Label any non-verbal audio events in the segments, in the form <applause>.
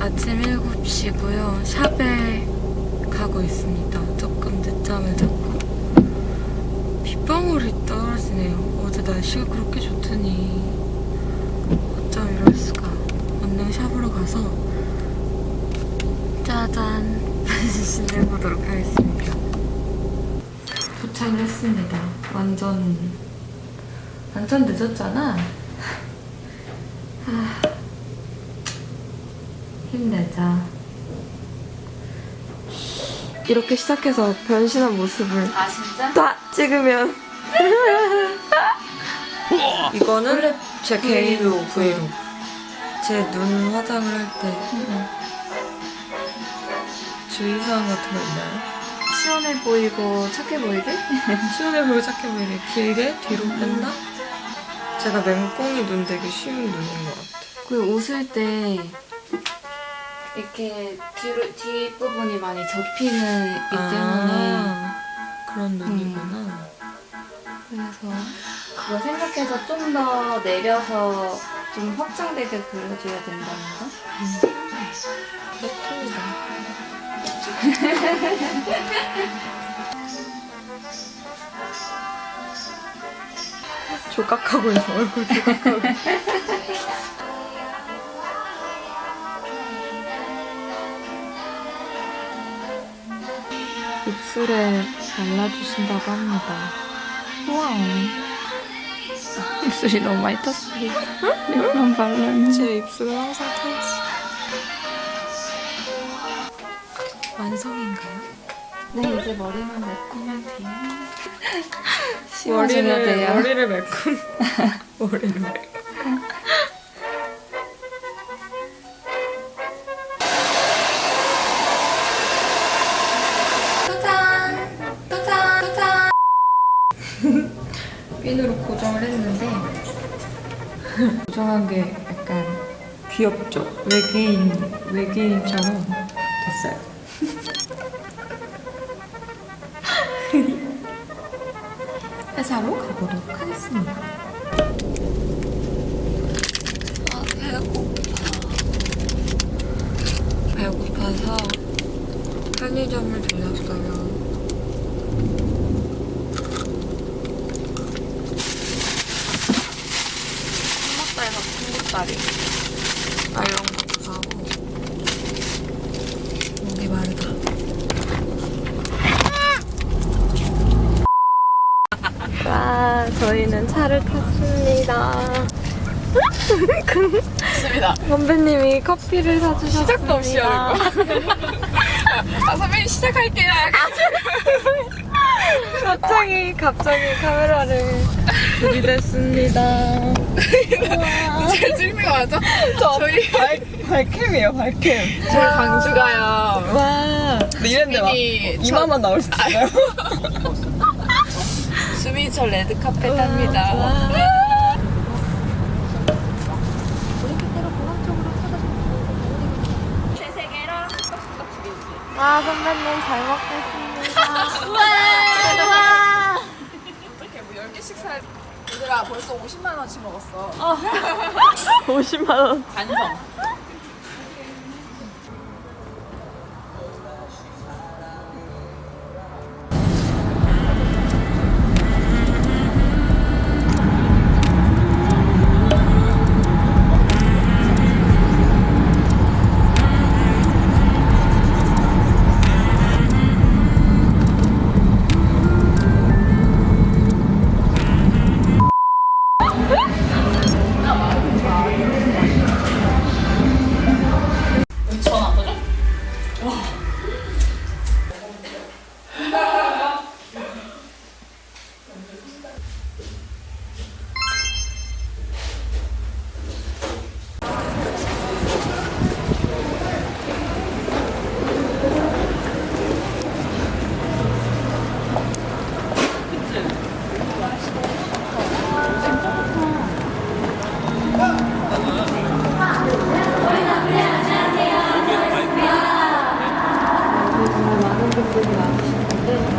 아침 7시고요. 샵에 가고 있습니다. 조금 늦잠을 잤고. 빗방울이 떨어지네요. 어제 날씨가 그렇게 좋더니 어쩜 이럴 수가. 언능 샵으로 가서 짜잔 <laughs> 변신을 해보도록 하겠습니다. 도착을 했습니다. 완전 완전 늦었잖아. 아, 힘내자. 이렇게 시작해서 변신한 모습을 아 진짜? 다 찍으면 <laughs> 이거는 제 개인 브이로그. 브이로그 제 눈 화장을 할 때 주의사항 같은 거 있나요? 시원해 보이고 착해 보이게? <laughs> 시원해 보이고 착해 보이게 길게 뒤로 뺀다? 제가 맹꽁이 눈 되기 쉬운 눈인 것 같아요 그리고 웃을 때 이렇게 뒤로 뒷부분이 많이 접히는 이 때문에. 아, 그런 눈이구나. 그래서 그거 생각해서 좀 더 내려서 좀 확장되게 그려줘야 된다는가? 예쁩니다. 조각하고 있어 얼굴 조각하고 <laughs> 입술에 발라주신다고 합니다. 우와 입술이 너무 많이 탔어. 립밤 바르는 제 입술은 항상 타있어. 완성인가요? 네 이제 머리만 메꾸면 돼요. <laughs> 머리를 돼요. 머리를 메꾼 <laughs> 머리를 짜 고정한 게 약간 귀엽죠? 외계인 외계인처럼 됐어요. <laughs> 회사로 가보도록 하겠습니다. 아 배고파. 배고파서 편의점을 들렸어요. 삼겹살에서 풍국다리. 아 이런 것도 사고. 목이 마르다. 와 저희는 차를 탔습니다. 맞습니다. 선배님이 커피를 사주셨습니다. 시작도 없이 하는 <laughs> 아, 선배님 시작할게요. 갑자기 갑자기 카메라를 <laughs> 들이댔습니다 <laughs> 잘 찍는 거 맞아? 저희 발, 발캠이에요, 발캠. 저희 광주 가요. 와 근데 이랬는데 막 수민이 이마만 나올 수 있어요. <laughs> 수민이 저 레드 카펫 합니다. 와 선배님 잘 먹겠습니다 <laughs> 어떻게 뭐 10개씩 사 얘들아 벌써 50만 원치 먹었어. 50만 원 반성. 部があって。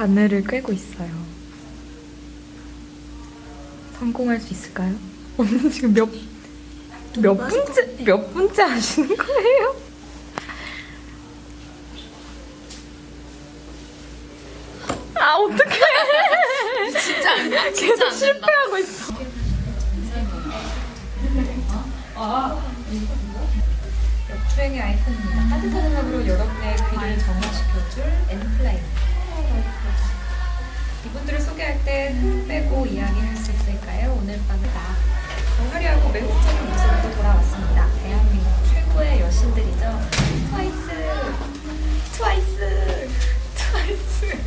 바늘을 꿰고 있어요. 성공할 수 있을까요? 언니 지금 몇, 몇 분째, 몇 분째 하시는 거예요? 아, 어떡해. 진짜 안 돼. 계속 실패하고 있어. 역주행의 아이콘입니다. 따뜻한 음악으로 여러분의 귀를 정화시켜줄 엔플라이. 이분들을 소개할 때 흥 빼고 이야기할 수 있을까요? 오늘 나. 화려하고 매혹적인 모습으로 돌아왔습니다. 대한민국 최고의 여신들이죠. 트와이스, 트와이스, 트와이스.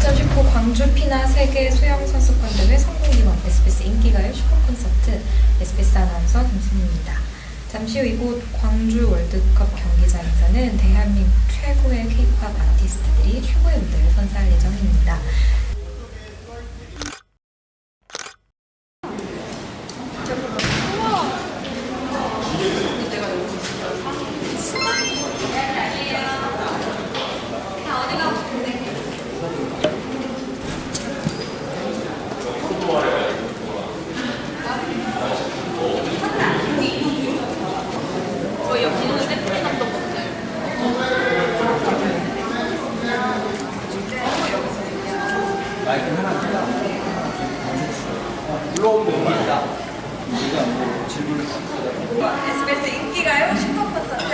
2019 광주 피나 세계 수영 선수권 대회 성공 기원 SBS 인기가요 슈퍼 콘서트 SBS 아나운서 김수미입니다. 잠시 후 이곳 광주 월드컵 경기장에서는 대한민국 최고의 K-팝 아티스트들이 최고의 무대를 선사할 예정입니다. SBS 인기가요 슈퍼 콘서트.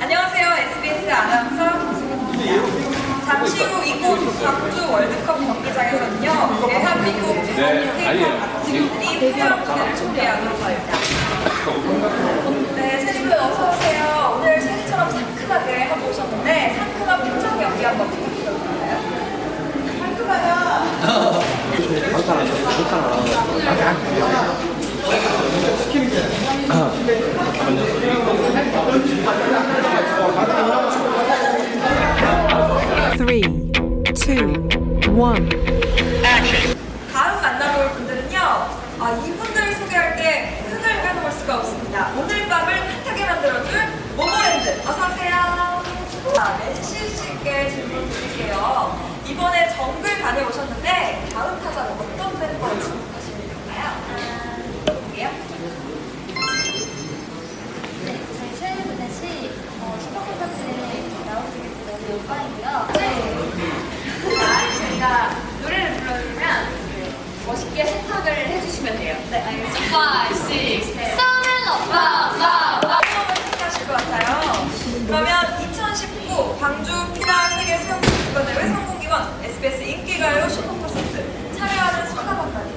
안녕하세요. SBS 아나운서 김수민입니다. 잠시 후 이곳 광주 월드컵 경기장에서는요. 대한민국 최고의 K-팝 있습니다. 네. Three, two, one. 다음 만나볼 분들은요. 아, 이분들을 소개할 때 흥을 빼놓을 수가 없습니다. 오늘 밤을 핫하게 만들어줄 모모랜드 어서 오세요. 자, 질문 드릴게요. 이번에 정글 다녀오셨는데 다음 타자는 어떤 멤버를 지목하시면 될까요? 볼게요. 네, 저희 최애 무대시 어, 슈퍼 콘서트에 나오시게 된 오빠이고요. 네. 자, 저희가 노래를 불러드리면 멋있게 해석을 해주시면 돼요. 네, 알겠습니다. 5, 6, 7. 한번 생각하실 것 같아요. 그러면 2019 광주 피 수영선수권대회 성공기원 SBS 인기가요 슈퍼 콘서트 참여하는 소감 한마디.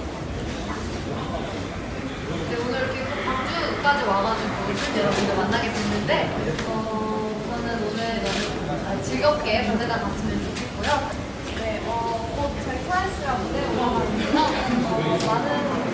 네, 오늘 이렇게 광주까지 와가지고 이쁜 여러분들 만나게 됐는데, 어, 저는 오늘 너무 아, 즐겁게 무대가 갔으면 좋겠고요. 네, 어, 곧 저희 트와이스가 무대에 올라가는데요. 어, 많은